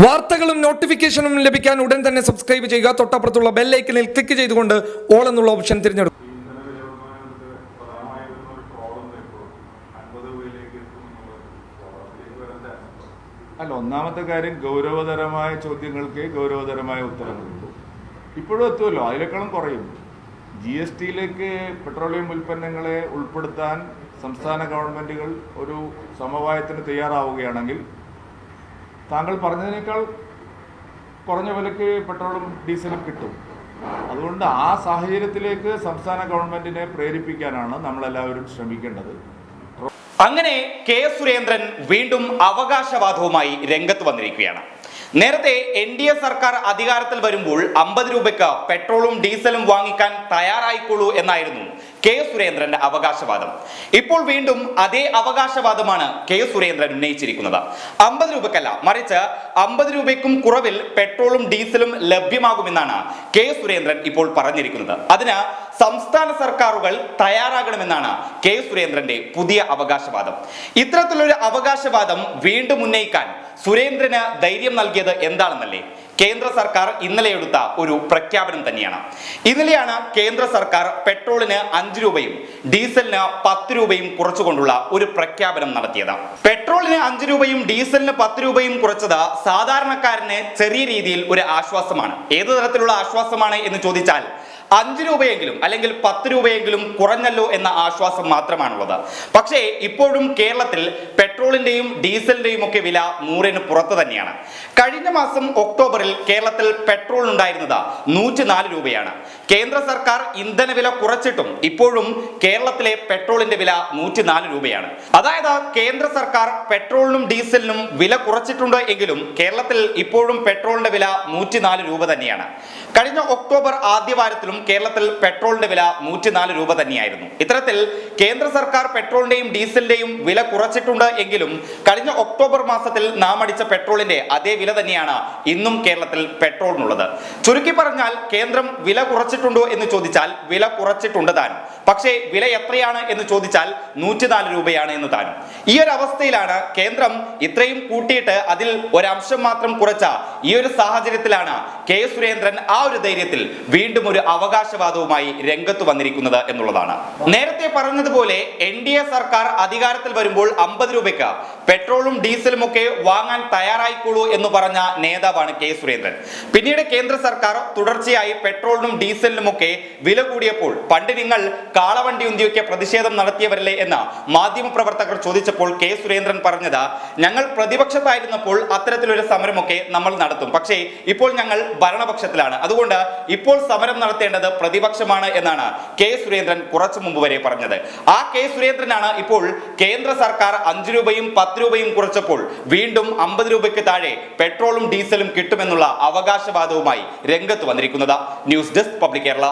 വാർത്തകളും നോട്ടിഫിക്കേഷനും ലഭിക്കാൻ ഉടൻ തന്നെ സബ്സ്ക്രൈബ് ചെയ്യുക. തൊട്ടപ്പുറത്തുള്ള ബെല്ലൈക്കനിൽ ക്ലിക്ക് ചെയ്തുകൊണ്ട് ഓൾ എന്നുള്ള ഓപ്ഷൻ തിരഞ്ഞെടുക്കും? അല്ല ഒന്നാമത്തെ കാര്യം ഗൗരവതരമായ ചോദ്യങ്ങൾക്ക് ഗൗരവതരമായ ഉത്തരങ്ങളുണ്ട് ഇപ്പോഴും എത്തുമല്ലോ അതിനേക്കാളും കുറയും. ജി എസ് ടിയിലേക്ക് പെട്രോളിയം ഉൽപ്പന്നങ്ങളെ ഉൾപ്പെടുത്താൻ സംസ്ഥാന ഗവൺമെന്റുകൾ ഒരു സമവായത്തിന് തയ്യാറാവുകയാണെങ്കിൽ താങ്കൾ പറഞ്ഞതിനേക്കാൾ കുറഞ്ഞ വിലക്ക് പെട്രോളും ഡീസലും കിട്ടും. അതുകൊണ്ട് ആ സാഹചര്യത്തിലേക്ക് സംസ്ഥാന ഗവൺമെന്റിനെ പ്രേരിപ്പിക്കാനാണ് നമ്മളെല്ലാവരും ശ്രമിക്കേണ്ടത്. അങ്ങനെ കെ സുരേന്ദ്രൻ വീണ്ടും അവകാശവാദവുമായി രംഗത്ത് വന്നിരിക്കുകയാണ്. നേരത്തെ എൻ ഡി എ സർക്കാർ അധികാരത്തിൽ വരുമ്പോൾ അമ്പത് രൂപയ്ക്ക് പെട്രോളും ഡീസലും വാങ്ങിക്കാൻ തയ്യാറായിക്കോളൂ എന്നായിരുന്നു കെ സുരേന്ദ്രന്റെ അവകാശവാദം. ഇപ്പോൾ വീണ്ടും അതേ അവകാശവാദമാണ് കെ സുരേന്ദ്രൻ ഉന്നയിച്ചിരിക്കുന്നത്. അമ്പത് രൂപക്കല്ല മറിച്ച് അമ്പത് രൂപയ്ക്കും കുറവിൽ പെട്രോളും ഡീസലും ലഭ്യമാകുമെന്നാണ് കെ സുരേന്ദ്രൻ ഇപ്പോൾ പറഞ്ഞിരിക്കുന്നത്. അതിന് സംസ്ഥാന സർക്കാരുകൾ തയ്യാറാകണമെന്നാണ് കെ സുരേന്ദ്രന്റെ പുതിയ അവകാശവാദം. ഇത്തരത്തിലൊരു അവകാശവാദം വീണ്ടും ഉന്നയിക്കാൻ സുരേന്ദ്രന് ധൈര്യം നൽകിയത് എന്താണെന്നല്ലേ? കേന്ദ്ര സർക്കാർ ഇന്നലെ എടുത്ത ഒരു പ്രഖ്യാപനം തന്നെയാണ്. ഇന്നലെയാണ് കേന്ദ്ര സർക്കാർ പെട്രോളിന് അഞ്ച് രൂപയും ഡീസലിന് പത്ത് രൂപയും കുറച്ചുകൊണ്ടുള്ള ഒരു പ്രഖ്യാപനം നടത്തിയത്. പെട്രോളിന് അഞ്ച് രൂപയും ഡീസലിന് പത്ത് രൂപയും കുറച്ചത് സാധാരണക്കാരന് ചെറിയ രീതിയിൽ ഒരു ആശ്വാസമാണ്. ഏത് തരത്തിലുള്ള ആശ്വാസമാണ് എന്ന് ചോദിച്ചാൽ അഞ്ച് രൂപയെങ്കിലും അല്ലെങ്കിൽ പത്ത് രൂപയെങ്കിലും കുറഞ്ഞല്ലോ എന്ന ആശ്വാസം മാത്രമാണുള്ളത്. പക്ഷേ ഇപ്പോഴും കേരളത്തിൽ പെട്രോളിന്റെയും ഡീസലിന്റെയും ഒക്കെ വില നൂറിന് പുറത്ത് തന്നെയാണ്. കഴിഞ്ഞ മാസം ഒക്ടോബറിൽ കേരളത്തിൽ പെട്രോൾ ഉണ്ടായിരുന്നത് നൂറ്റി നാല് രൂപയാണ്. കേന്ദ്ര സർക്കാർ ഇന്ധന വില കുറച്ചിട്ടും ഇപ്പോഴും കേരളത്തിലെ പെട്രോളിന്റെ വില നൂറ്റി നാല് രൂപയാണ്. അതായത് കേന്ദ്ര സർക്കാർ പെട്രോളിനും ഡീസലിനും വില കുറച്ചിട്ടുണ്ട് എങ്കിലും കേരളത്തിൽ ഇപ്പോഴും പെട്രോളിന്റെ വില നൂറ്റി നാല് രൂപ തന്നെയാണ്. കഴിഞ്ഞ ഒക്ടോബർ ആദ്യവാരത്തിലും കേരളത്തിൽ പെട്രോളിന്റെ വില നൂറ്റിനാല് രൂപ തന്നെയായിരുന്നു. ഇത്തരത്തിൽ കേന്ദ്ര സർക്കാർ പെട്രോളിന്റെയും ഡീസലിന്റെയും വില കുറച്ചിട്ടുണ്ട് എങ്കിലും കഴിഞ്ഞ ഒക്ടോബർ മാസത്തിൽ നാം അടിച്ച പെട്രോളിന്റെ അതേ വില തന്നെയാണ് ഇന്നും കേരളത്തിൽ പെട്രോളിനുള്ളത്. ചുരുക്കി പറഞ്ഞാൽ കേന്ദ്രം വില കുറച്ചിട്ടുണ്ടോ എന്ന് ചോദിച്ചാൽ വില കുറച്ചിട്ടുണ്ട് താനും. പക്ഷേ വില എത്രയാണ് എന്ന് ചോദിച്ചാൽ നൂറ്റിനാല് രൂപയാണ് എന്ന് താനും. ഈ ഒരു അവസ്ഥയിലാണ് കേന്ദ്രം ഇത്രയും കൂട്ടിയിട്ട് അതിൽ ഒരംശം മാത്രം കുറച്ച ഈ ഒരു സാഹചര്യത്തിലാണ് കെ സുരേന്ദ്രൻ ആ ഒരു ധൈര്യത്തിൽ വീണ്ടും ഒരു അവകാശവാദവുമായി രംഗത്ത് വന്നിരിക്കുന്നത് എന്നുള്ളതാണ്. നേരത്തെ പറഞ്ഞതുപോലെ എൻ ഡി എ സർക്കാർ അധികാരത്തിൽ വരുമ്പോൾ അമ്പത് രൂപയ്ക്ക് പെട്രോളും ഡീസലും ഒക്കെ വാങ്ങാൻ തയ്യാറായിക്കോളൂ എന്ന് പറഞ്ഞ നേതാവാണ് കെ സുരേന്ദ്രൻ. പിന്നീട് കേന്ദ്ര സർക്കാർ തുടർച്ചയായി പെട്രോളിനും ഡീസലിനും ഒക്കെ വില കൂടിയപ്പോൾ പണ്ട് നിങ്ങൾ കാളവണ്ടി ഉന്തിയൊക്കെ പ്രതിഷേധം നടത്തിയവരല്ലേ എന്ന് മാധ്യമപ്രവർത്തകർ ചോദിച്ചപ്പോൾ കെ സുരേന്ദ്രൻ പറഞ്ഞത് ഞങ്ങൾ പ്രതിപക്ഷത്തായിരുന്നപ്പോൾ അത്തരത്തിലൊരു സമരമൊക്കെ നമ്മൾ നടത്തും. പക്ഷേ ഇപ്പോൾ ഞങ്ങൾ ഭരണപക്ഷത്തിലാണ്. അതുകൊണ്ട് ഇപ്പോൾ സമരം നടത്തേണ്ടത് പ്രതിപക്ഷമാണ് എന്നാണ് കെ സുരേന്ദ്രൻ കുറച്ചു മുമ്പ് വരെ പറഞ്ഞത്. ആ കെ സുരേന്ദ്രനാണ് ഇപ്പോൾ കേന്ദ്ര സർക്കാർ അഞ്ചു രൂപയും പത്ത് രൂപയും കുറച്ചപ്പോൾ വീണ്ടും അമ്പത് രൂപയ്ക്ക് താഴെ പെട്രോളും ഡീസലും കിട്ടുമെന്നുള്ള അവകാശവാദവുമായി രംഗത്ത് വന്നിരിക്കുന്നത്. News desk public Kerala.